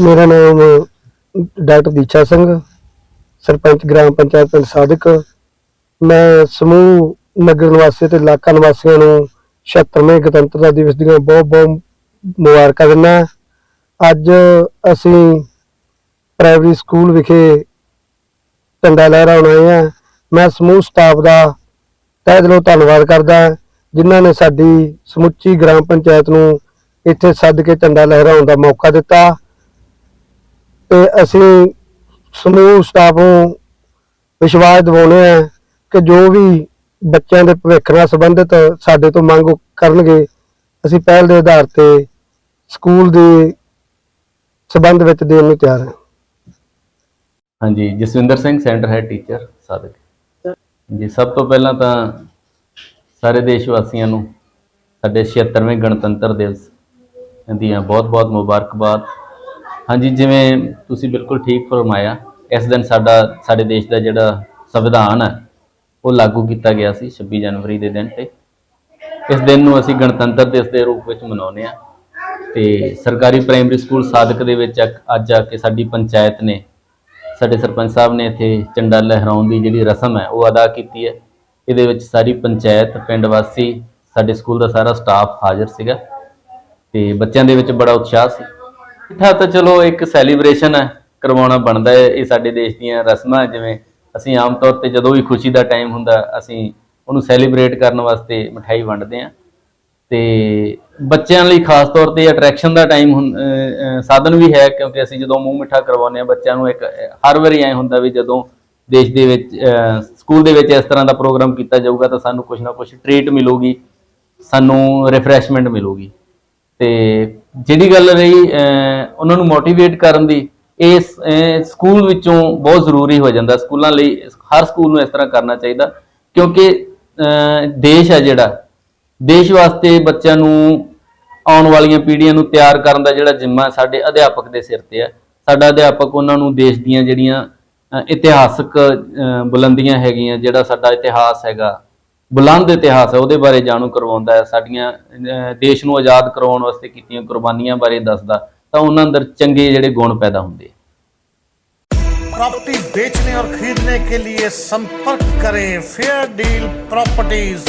ਮੇਰਾ ਨਾਮ doctor Diksha Singh, sarpanch gram panchayat ਪਿੰਡ ਸਾਦਿਕ। ਮੈਂ ਸਮੂਹ ਨਗਰ ਨਿਵਾਸੀ ਤੇ ਇਲਾਕਾ ਨਿਵਾਸੀਆਂ ਨੂੰ 76ਵੇਂ ਗਣਤੰਤਰਤਾ ਦਿਵਸ ਦੀਆਂ ਬਹੁਤ ਬਹੁਤ ਮੁਬਾਰਕਾਂ ਦਿੰਦਾ ਅੱਜ ਅਸੀਂ ਪ੍ਰਾਇਮਰੀ ਸਕੂਲ ਵਿਖੇ ਝੰਡਾ ਲਹਿਰਾਉਣ ਆਏ ਹਾਂ। ਮੈਂ ਸਮੂਹ ਸਟਾਫ ਦਾ ਤਹਿ ਦਿਲੋਂ ਧੰਨਵਾਦ ਕਰਦਾ ਜਿਨ੍ਹਾਂ ਨੇ ਸਾਡੀ ਸਮੁੱਚੀ ਗ੍ਰਾਮ ਪੰਚਾਇਤ ਨੂੰ ਇੱਥੇ ਸੱਦ ਕੇ ਝੰਡਾ ਲਹਿਰਾਉਣ ਦਾ ਮੌਕਾ ਦਿੱਤਾ। ਤੇ ਅਸੀਂ ਸਮੂਹ, ਸਟਾਫ ਨੂੰ ਵਿਸ਼ਵਾਸ ਦਿਵਾਉਂਦੇ ਆ ਕਿ ਜੋ ਵੀ ਬੱਚਿਆਂ ਦੇ ਭਵਿੱਖ ਨਾਲ ਸੰਬੰਧਿਤ ਸਾਡੇ ਤੋਂ ਮੰਗ ਕਰਨਗੇ, ਅਸੀਂ ਪਹਿਲ ਦੇ ਆਧਾਰ ਤੇ ਸਕੂਲ ਦੇ ਸਬੰਧ ਵਿੱਚ ਦੇਣ ਨੂੰ ਤਿਆਰ ਹਾਂ। ਹਾਂਜੀ, Jaswinder Singh, centre head teacher, Sadiq. ਜੀ, ਸਭ ਤੋਂ ਪਹਿਲਾਂ ਤਾਂ ਸਾਰੇ ਦੇਸ਼ ਵਾਸੀਆਂ ਨੂੰ ਸਾਡੇ 76ਵੇਂ ਗਣਤੰਤਰ ਦਿਵਸ ਦੀਆਂ ਬਹੁਤ-ਬਹੁਤ ਮੁਬਾਰਕਬਾਦ। ਹਾਂਜੀ, ਜਿਵੇਂ ਤੁਸੀਂ ਬਿਲਕੁਲ ਠੀਕ ਫਰਮਾਇਆ, ਇਸ ਦਿਨ ਸਾਡਾ, ਸਾਡੇ ਦੇਸ਼ ਦਾ ਜਿਹੜਾ ਸੰਵਿਧਾਨ ਹੈ, ਉਹ ਲਾਗੂ ਕੀਤਾ ਗਿਆ ਸੀ 26 ਜਨਵਰੀ ਦੇ ਦਿਨ ਤੇ। ਇਸ ਦਿਨ ਨੂੰ ਅਸੀਂ ਗਣਤੰਤਰ ਦਿਵਸ ਦੇ ਰੂਪ ਵਿੱਚ ਮਨਾਉਂਦੇ ਆ ਤੇ ਸਰਕਾਰੀ ਪ੍ਰਾਇਮਰੀ ਸਕੂਲ ਸਾਦਕ ਦੇ ਵਿੱਚ ਅੱਜ- ਆ ਕੇ ਸਾਡੀ ਪੰਚਾਇਤ ਨੇ, ਸਾਡੇ ਸਰਪੰਚ ਸਾਹਿਬ ਨੇ ਇੱਥੇ ਝੰਡਾ ਲਹਿਰਾਉਣ ਦੀ ਜਿਹੜੀ ਰਸਮ ਹੈ, ਉਹ ਅਦਾ ਕੀਤੀ ਹੈ। ਇਹਦੇ ਵਿੱਚ ਸਾਰੀ ਪੰਚਾਇਤ, ਪਿੰਡ ਵਾਸੀ, ਸਾਡੇ ਸਕੂਲ ਦਾ ਸਾਰਾ ਸਟਾਫ ਹਾਜ਼ਰ ਸੀਗਾ। ਤੇ ਬੱਚਿਆਂ ਦੇ ਵਿੱਚ ਬੜਾ ਉਤਸ਼ਾਹ ਸੀ। ਮਿੱਠਾ ਤਾਂ ਚਲੋ ਇੱਕ ਸੈਲੀਬ੍ਰੇਸ਼ਨ ਹੈ, ਕਰਵਾਉਣਾ ਬਣਦਾ ਹੈ ਇਹ ਸਾਡੇ ਦੇਸ਼ ਦੀਆਂ ਰਸਮਾਂ, ਜਿਵੇਂ ਅਸੀਂ ਆਮ ਤੌਰ ਤੇ ਜਦੋਂ ਵੀ ਖੁਸ਼ੀ ਦਾ ਟਾਈਮ ਹੁੰਦਾ, ਅਸੀਂ ਉਹਨੂੰ ਸੈਲੀਬ੍ਰੇਟ ਕਰਨ ਵਾਸਤੇ ਮਠਾਈ ਵੰਡਦੇ ਹਾਂ। ਤੇ ਬੱਚਿਆਂ ਲਈ ਖਾਸ ਤੌਰ ਤੇ ਅਟਰੈਕਸ਼ਨ ਦਾ ਟਾਈਮ ਸਾਧਨ ਵੀ ਹੈ, ਕਿਉਂਕਿ ਅਸੀਂ ਜਦੋਂ ਮੂੰਹ ਮਿੱਠਾ ਕਰਵਾਉਂਦੇ ਹਾਂ, ਬੱਚਿਆਂ ਨੂੰ ਇੱਕ ਹਰ ਵਾਰੀ ਐ ਹੁੰਦਾ ਵੀ ਜਦੋਂ ਦੇਸ਼ ਦੇ ਵਿੱਚ ਸਕੂਲ ਦੇ ਵਿੱਚ ਇਸ ਤਰ੍ਹਾਂ ਦਾ ਪ੍ਰੋਗਰਾਮ ਕੀਤਾ ਜਾਊਗਾ, ਤਾਂ ਸਾਨੂੰ ਕੁਝ ਨਾ ਕੁਝ ਟ੍ਰੀਟ ਮਿਲੂਗੀ, ਸਾਨੂੰ ਰਿਫਰੈਸ਼ਮੈਂਟ ਮਿਲੂਗੀ। ਤੇ ਜਿਹੜੀ ਗੱਲ ਰਹੀ ਅਹ, ਉਹਨਾਂ ਨੂੰ ਮੋਟੀਵੇਟ ਕਰਨ ਦੀ ਇਹ ਸਕੂਲ ਵਿੱਚੋਂ ਬਹੁਤ ਜ਼ਰੂਰੀ ਹੋ ਜਾਂਦਾ। ਸਕੂਲਾਂ ਲਈ ਹਰ ਸਕੂਲ ਨੂੰ ਇਸ ਤਰ੍ਹਾਂ ਕਰਨਾ ਚਾਹੀਦਾ ਕਿਉਂਕਿ ਦੇਸ਼ ਹੈ ਜਿਹੜਾ। ਦੇਸ਼ ਵਾਸਤੇ ਬੱਚਿਆਂ ਨੂੰ ਆਉਣ ਵਾਲੀਆਂ ਪੀੜ੍ਹੀਆਂ ਨੂੰ ਤਿਆਰ ਕਰਨ ਦਾ ਜਿਹੜਾ ਜ਼ਿੰਮਾ ਸਾਡੇ ਅਧਿਆਪਕ ਦੇ ਸਿਰ ਤੇ ਹੈ ਸਾਡਾ ਅਧਿਆਪਕ ਉਹਨਾਂ ਨੂੰ ਦੇਸ਼ ਦੀਆਂ ਜਿਹੜੀਆਂ ਇਤਿਹਾਸਕ ਬੁਲੰਦੀਆਂ ਹੈਗੀਆਂ ਜਿਹੜਾ ਸਾਡਾ ਇਤਿਹਾਸ ਹੈਗਾ ਬੁਲੰਦ ਇਤਿਹਾਸ ਹੈ, ਉਹਦੇ ਬਾਰੇ ਜਾਣੂ ਕਰਵਾਉਂਦਾ ਹੈ, ਸਾਡੀਆਂ ਦੇਸ਼ ਨੂੰ ਆਜ਼ਾਦ ਕਰਵਾਉਣ ਵਾਸਤੇ ਕੀਤੀਆਂ ਕੁਰਬਾਨੀਆਂ ਬਾਰੇ ਦੱਸਦਾ, ਤਾਂ ਉਹਨਾਂ ਅੰਦਰ ਚੰਗੇ ਜਿਹੜੇ ਗੁਣ ਪੈਦਾ ਹੁੰਦੇ ਪ੍ਰੌਪਰਟੀ ਵੇਚਣੇ ਔਰ ਖਰੀਦਣੇ ਕੇ ਲਈ ਸੰਪਰਕ ਕਰੇ ਫੇਅਰ ਡੀਲ ਪ੍ਰੌਪਰਟੀਜ਼